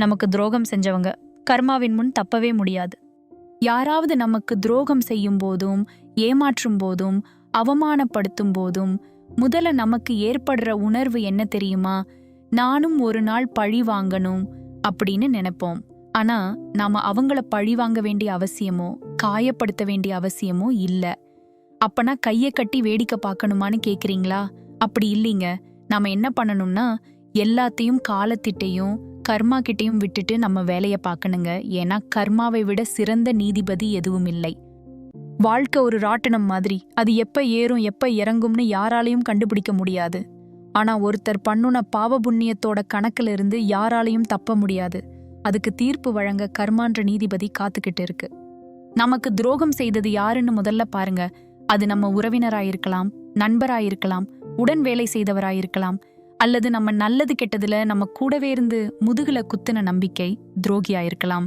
நமக்கு துரோகம் செஞ்சவங்க. கர்மாவின் முன் தப்பவே முடியாது. யாராவது நமக்கு துரோகம் செய்யும் போதும் ஏமாற்றும் போதும் அவமானப்படுத்தும் போதும் முதல்ல நமக்கு ஏற்படுற உணர்வு என்ன தெரியுமா? நானும் ஒரு நாள் பழி வாங்கணும் அப்படின்னு நினைப்போம். ஆனா நாம அவங்கள பழி வாங்க வேண்டிய அவசியமோ காயப்படுத்த வேண்டிய அவசியமோ இல்ல. அப்பனா கைய கட்டி வேடிக்கை பார்க்கணுமான்னு கேக்குறீங்களா? அப்படி இல்லைங்க. நாம என்ன பண்ணணும்னா எல்லாத்தையும் காலத்திட்டையும் கர்மா கிட்டையும் விட்டுட்டு நம்ம வேலைய பார்க்கணுங்க. ஏன்னா கர்மாவை விட சிறந்த நீதிபதி எதுவும் இல்லை. வாழ்க்கை ஒரு ராட்டினம் மாதிரி. அது எப்ப ஏறும் எப்ப இறங்கும்னு யாராலையும் கண்டுபிடிக்க முடியாது. ஆனா ஒருத்தர் பண்ணுன பாவ புண்ணியத்தோட கணக்குல இருந்து யாராலையும் தப்ப முடியாது. அதுக்கு தீர்ப்பு வழங்க கர்மான்ற நீதிபதி காத்துக்கிட்டு இருக்கு. நமக்கு துரோகம் செய்தது யாருன்னு முதல்ல பாருங்க. அது நம்ம உறவினராயிருக்கலாம் நண்பராயிருக்கலாம் உடன் வேலை செய்தவராயிருக்கலாம் அல்லது நம்ம நல்லது கெட்டதுல நம்ம கூடவே இருந்து முதுகுல குத்துன நம்பிக்கை துரோகியாயிருக்கலாம்.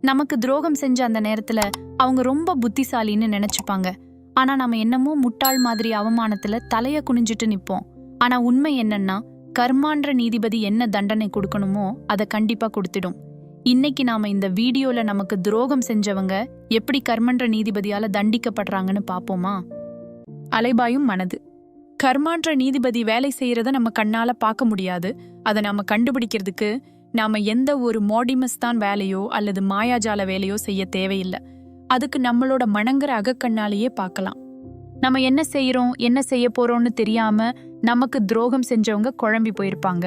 நமக்கு துரோகம் செஞ்ச அந்த நேரத்துல அவங்க ரொம்ப புத்திசாலின்னு நினைச்சுப்பாங்க. ஆனா நம்ம என்னமோ முட்டாள் மாதிரி அவமானத்துல தலைய குனிஞ்சிட்டு நிப்போம். ஆனா உண்மை என்னன்னா கர்மான்ற நீதிபதி என்ன தண்டனை கொடுக்கணுமோ அதை கண்டிப்பா கொடுத்துடும். இன்னைக்கு நாம இந்த வீடியோல நமக்கு துரோகம் செஞ்சவங்க எப்படி கர்மன்ற நீதிபதியால தண்டிக்கப்படுறாங்கன்னு பாப்போமா? அலைபாயும் மனது. கர்மான்ற நீதிபதி வேலை செய்யறத நம்ம கண்ணால பார்க்க முடியாது. அதை நாம கண்டுபிடிக்கிறதுக்கு நாம எந்த ஒரு மோடிமஸ் தான் வேலையோ அல்லது மாயாஜால வேலையோ செய்ய தேவையில்லை. அதுக்கு நம்மளோட மணங்குற அகக்கண்ணாலேயே பார்க்கலாம். நம்ம என்ன செய்யறோம் என்ன செய்ய போறோம்னு தெரியாம நமக்கு துரோகம் செஞ்சவங்க குழம்பி போயிருப்பாங்க.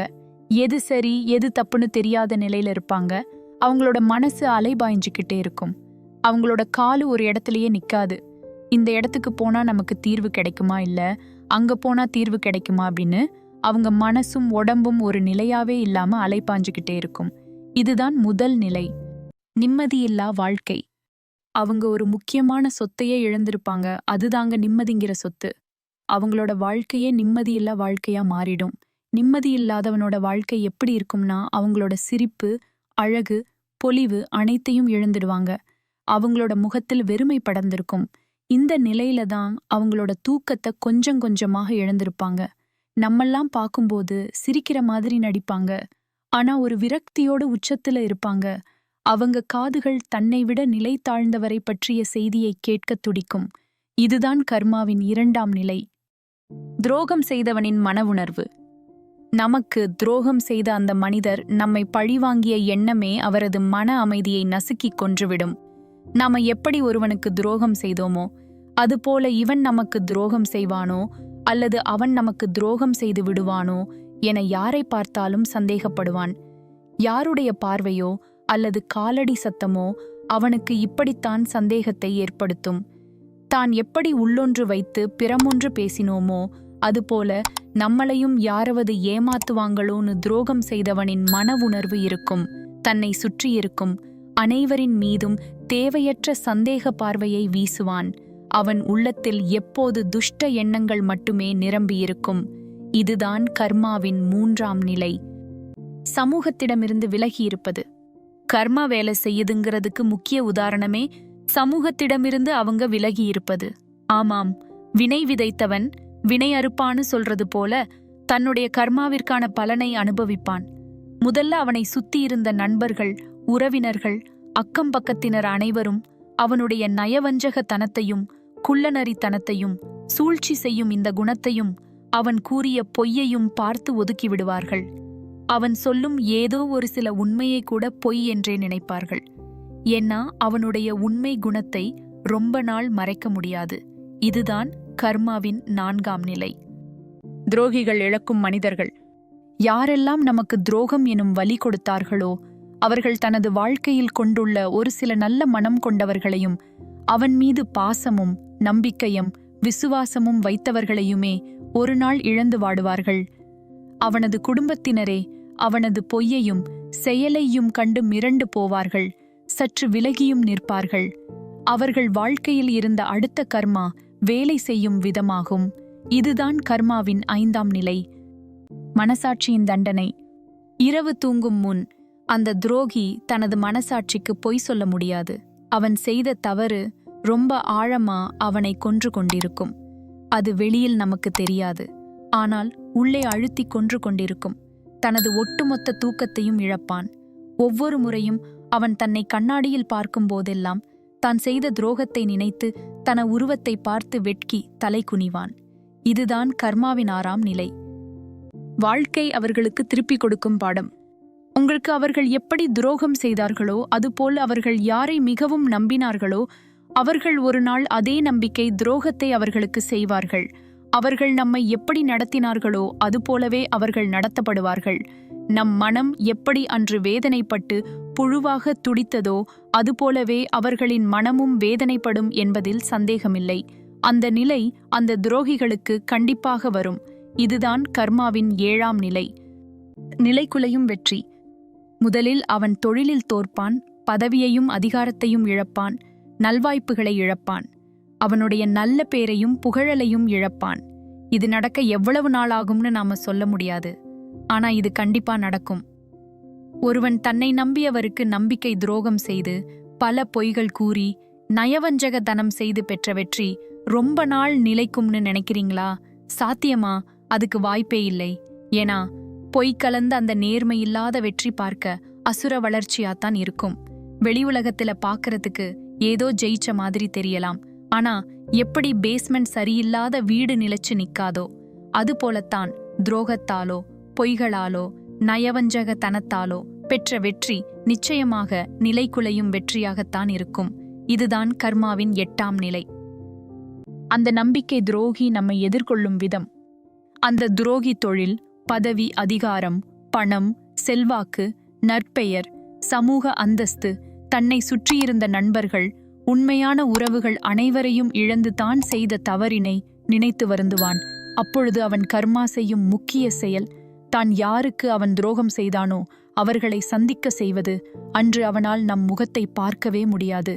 எது சரி எது தப்புன்னு தெரியாத நிலையில இருப்பாங்க. அவங்களோட மனசு அலைபாய்ஞ்சுக்கிட்டே இருக்கும். அவங்களோட காலு ஒரு இடத்துலயே நிக்காது. இந்த இடத்துக்கு போனா நமக்கு தீர்வு கிடைக்குமா இல்லை? அங்க போனா தீர்வு கிடைக்குமா அப்படின்னு அவங்க மனசும் உடம்பும் ஒரு நிலையாவே இல்லாம அலைப்பாஞ்சுக்கிட்டே இருக்கும். இதுதான் முதல் நிலை. நிம்மதியில்லா வாழ்க்கை. அவங்க ஒரு முக்கியமான சொத்தையே இழந்திருப்பாங்க. அதுதாங்க நிம்மதிங்கிற சொத்து. அவங்களோட வாழ்க்கையே நிம்மதியில்லா வாழ்க்கையா மாறிடும். நிம்மதி இல்லாதவனோட வாழ்க்கை எப்படி இருக்கும்னா அவங்களோட சிரிப்பு அழகு பொலிவு அனைத்தையும் இழந்துடுவாங்க. அவங்களோட முகத்தில் வெறுமை படர்ந்திருக்கும். இந்த நிலையில தான் அவங்களோட தூக்கத்தை கொஞ்சம் கொஞ்சமாக இழந்திருப்பாங்க. நம்மெல்லாம் பார்க்கும்போது சிரிக்கிற மாதிரி நடிப்பாங்க. ஆனா ஒரு விரக்தியோட உச்சத்துல இருப்பாங்க. அவங்க காதுகள் தன்னை விட நிலை தாழ்ந்தவரை பற்றிய செய்தியை கேட்கத் துடிக்கும். இதுதான் கர்மாவின் இரண்டாம் நிலை. துரோகம் செய்தவனின் மன உணர்வு. நமக்கு துரோகம் செய்த அந்த மனிதர் நம்மை பழிவாங்கிய எண்ணமே அவரது மன அமைதியை நசுக்கிக் கொன்றுவிடும். நாம எப்படி ஒருவனுக்கு துரோகம் செய்தோமோ அதுபோல இவன் நமக்கு துரோகம் செய்வானோ? அல்லது அவன் நமக்கு துரோகம் செய்து விடுவானோ? என யாரை பார்த்தாலும் சந்தேகப்படுவான். யாருடைய பார்வையோ அல்லது காலடி சத்தமோ அவனுக்கு இப்படித்தான் சந்தேகத்தை ஏற்படுத்தும். தான் எப்படி உள்ளொன்று வைத்து பிறமொன்று பேசினோமோ அதுபோல நம்மளையும் யாரவது ஏமாத்துவாங்களோன்னு துரோகம் செய்தவனின் மன உணர்வு இருக்கும் தன்னை சுற்றியிருக்கும் அனைவரின் மீதும் தேவையற்ற சந்தேக பார்வையை வீசுவான். அவன் உள்ளத்தில் எப்போது துஷ்ட எண்ணங்கள் மட்டுமே நிரம்பியிருக்கும். இதுதான் கர்மாவின் மூன்றாம் நிலை. சமூகத்திடமிருந்து விலகியிருப்பது. கர்மா வேலை செய்யுதுங்கிறதுக்கு முக்கிய உதாரணமே சமூகத்திடமிருந்து அவங்க விலகியிருப்பது. ஆமாம் வினை விதைத்தவன் வினை அறுப்பான்னு சொல்றது போல தன்னுடைய கர்மாவிற்கான பலனை அனுபவிப்பான். முதல்ல அவனை சுத்தியிருந்த நண்பர்கள் உறவினர்கள் அக்கம் பக்கத்தினர் அனைவரும் அவனுடைய நயவஞ்சகத்தனத்தையும் குள்ளநரித்தனத்தையும் சூழ்ச்சி செய்யும் இந்த குணத்தையும் அவன் கூறிய பொய்யையும் பார்த்து ஒதுக்கிவிடுவார்கள். அவன் சொல்லும் ஏதோ ஒரு சில உண்மையை கூட பொய் என்றே நினைப்பார்கள். ஏன்னா அவனுடைய உண்மை குணத்தை ரொம்ப நாள் மறைக்க முடியாது. இதுதான் கர்மாவின் நான்காம் நிலை. துரோகிகள் இழக்கும் மனிதர்கள். யாரெல்லாம் நமக்கு துரோகம் எனும் வலி கொடுத்தார்களோ அவர்கள் தனது வாழ்க்கையில் கொண்டுள்ள ஒரு சில நல்ல மனம் கொண்டவர்களையும் அவன் மீது பாசமும் நம்பிக்கையும் விசுவாசமும் வைத்தவர்களையுமே ஒரு நாள் இழந்து வாடுவார்கள். அவனது குடும்பத்தினரே அவனது பொய்யையும் செயலையும் கண்டு மிரண்டு போவார்கள். சற்று விலகியும் நிற்பார்கள். அவர்கள் வாழ்க்கையில் இருந்த அடுத்த கர்மா வேலை செய்யும் விதமாகும். இதுதான் கர்மாவின் ஐந்தாம் நிலை. மனசாட்சியின் தண்டனை. இரவு தூங்கும் முன் அந்த துரோகி தனது மனசாட்சிக்கு பொய் சொல்ல முடியாது. அவன் செய்த தவறு ரொம்ப ஆழமா அவனை கொன்று கொண்டிருக்கும். அது வெளியில் நமக்கு தெரியாது. ஆனால் உள்ளே அழுத்தி கொன்று கொண்டிருக்கும். தனது ஒட்டுமொத்த தூக்கத்தையும் இழப்பான். ஒவ்வொரு முறையும் அவன் தன்னை கண்ணாடியில் பார்க்கும் போதெல்லாம் தான் செய்த துரோகத்தை நினைத்து தன உருவத்தை பார்த்து வெட்கி தலை குனிவான். இதுதான் கர்மாவின் ஆறாம் நிலை. வாழ்க்கை அவர்களுக்கு திருப்பிக் கொடுக்கும் பாடம். உங்களுக்கு அவர்கள் எப்படி துரோகம் செய்தார்களோ அதுபோல் அவர்கள் யாரை மிகவும் நம்பினார்களோ அவர்கள் ஒரு நாள் அதே நம்பிக்கை துரோகத்தை அவர்களுக்கு செய்வார்கள். அவர்கள் நம்மை எப்படி நடத்தினார்களோ அதுபோலவே அவர்கள் நடத்தப்படுவார்கள். நம் மனம் எப்படி அன்று வேதனைப்பட்டு புழுவாக துடித்ததோ அதுபோலவே அவர்களின் மனமும் வேதனைப்படும் என்பதில் சந்தேகமில்லை. அந்த நிலை அந்த துரோகிகளுக்கு கண்டிப்பாக வரும். இதுதான் கர்மாவின் ஏழாம் நிலை. நிலைக்குலையும் வெற்றி. முதலில் அவன் தொழிலில் தோற்பான் பதவியையும் அதிகாரத்தையும் இழப்பான் நல்வாய்ப்புகளை இழப்பான். அவனுடைய நல்ல பேரையும் புகழலையும் இழப்பான். இது நடக்க எவ்வளவு நாள் ஆகும்னு நாம சொல்ல முடியாது. ஆனா இது கண்டிப்பா நடக்கும். ஒருவன் தன்னை நம்பியவருக்கு நம்பிக்கை துரோகம் செய்து பல பொய்கள் கூறி நயவஞ்சக தனம் செய்து பெற்ற வெற்றி ரொம்ப நாள் நிலைக்கும்னு நினைக்கிறீங்களா? சாத்தியமா? அதுக்கு வாய்ப்பே இல்லை. ஏன்னா பொய் கலந்த அந்த நேர்மை இல்லாத வெற்றி பார்க்க அசுர வளர்ச்சியாத்தான் இருக்கும். வெளி உலகத்துல பாக்குறதுக்கு ஏதோ ஜெயிச்ச மாதிரி தெரியலாம். ஆனா எப்படி பேஸ்மெண்ட் சரியில்லாத வீடு நிலைச்சு நிக்காதோ அது போலத்தான் துரோகத்தாலோ பொய்களாலோ நயவஞ்சக தனத்தாலோ பெற்ற வெற்றி நிச்சயமாக நிலைக்குலையும் வெற்றியாகத்தான் இருக்கும். இதுதான் கர்மாவின் எட்டாம் நிலை. அந்த நம்பிக்கை துரோகி நம்மை எதிர்கொள்ளும் விதம். அந்த துரோகி தொழில் பதவி அதிகாரம் பணம் செல்வாக்கு நற்பெயர் சமூக அந்தஸ்து தன்னை சுற்றியிருந்த நண்பர்கள் உண்மையான உறவுகள் அனைவரையும் இழந்து தான் செய்த தவறினை நினைத்து வருந்துவான். அப்பொழுது அவன் கர்மா செய்யும் முக்கிய செயல் தான் யாருக்கு அவன் துரோகம் செய்தானோ அவர்களை சந்திக்க செய்வது. அன்று அவனால் நம் முகத்தை பார்க்கவே முடியாது.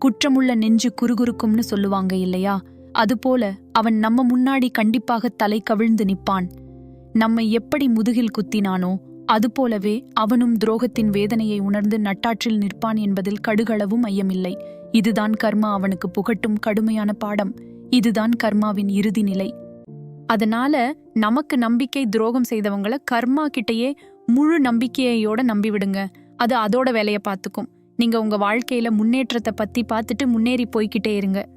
குற்றமுள்ள நெஞ்சு குறுகுறுக்கும்னு சொல்லுவாங்க இல்லையா? அதுபோல அவன் நம்ம முன்னாடி கண்டிப்பாக தலை கவிழ்ந்து நிப்பான் நம்மை எப்படி முதுகில் குத்தினானோ அதுபோலவே அவனும் துரோகத்தின் வேதனையை உணர்ந்து நட்டாற்றில் நிற்பான் என்பதில் கடுகளவும் ஐயமில்லை. இதுதான் கர்மா அவனுக்கு புகட்டும் கடுமையான பாடம். இதுதான் கர்மாவின் இறுதி நிலை. அதனால நமக்கு நம்பிக்கை துரோகம் செய்தவங்கள கர்மா கிட்டயே முழு நம்பிக்கையோட நம்பிவிடுங்க. அது அதோட வேலையை பார்த்துக்கும். நீங்க உங்க வாழ்க்கையில முன்னேற்றத்தை பத்தி பார்த்துட்டு முன்னேறி போய்க்கிட்டே இருங்க.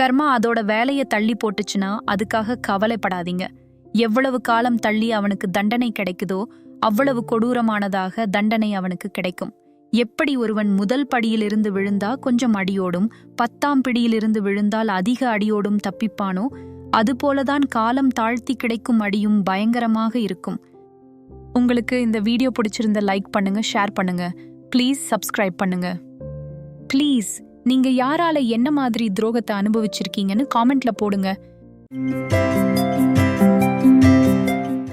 கர்மா அதோட வேலையை தள்ளி போட்டுச்சுன்னா அதுக்காக கவலைப்படாதீங்க. எவ்வளவு காலம் தள்ளி அவனுக்கு தண்டனை கிடைக்குதோ அவ்வளவு கொடூரமானதாக தண்டனை அவனுக்கு கிடைக்கும். எப்படி ஒருவன் முதல் படியிலிருந்து விழுந்தா கொஞ்சம் அடியோடும் பத்தாம் பிடியிலிருந்து விழுந்தால் அதிக அடியோடும் தப்பிப்பானோ அதுபோலதான் காலம் தாழ்த்தி கிடைக்கும் அடியும் பயங்கரமாக இருக்கும். உங்களுக்கு இந்த வீடியோ பிடிச்சிருந்த லைக் பண்ணுங்க ஷேர் பண்ணுங்க. ப்ளீஸ் சப்ஸ்கிரைப் பண்ணுங்க. ப்ளீஸ் நீங்க யாரால என்ன மாதிரி துரோகத்தை அனுபவிச்சிருக்கீங்கன்னு காமெண்ட்ல போடுங்க.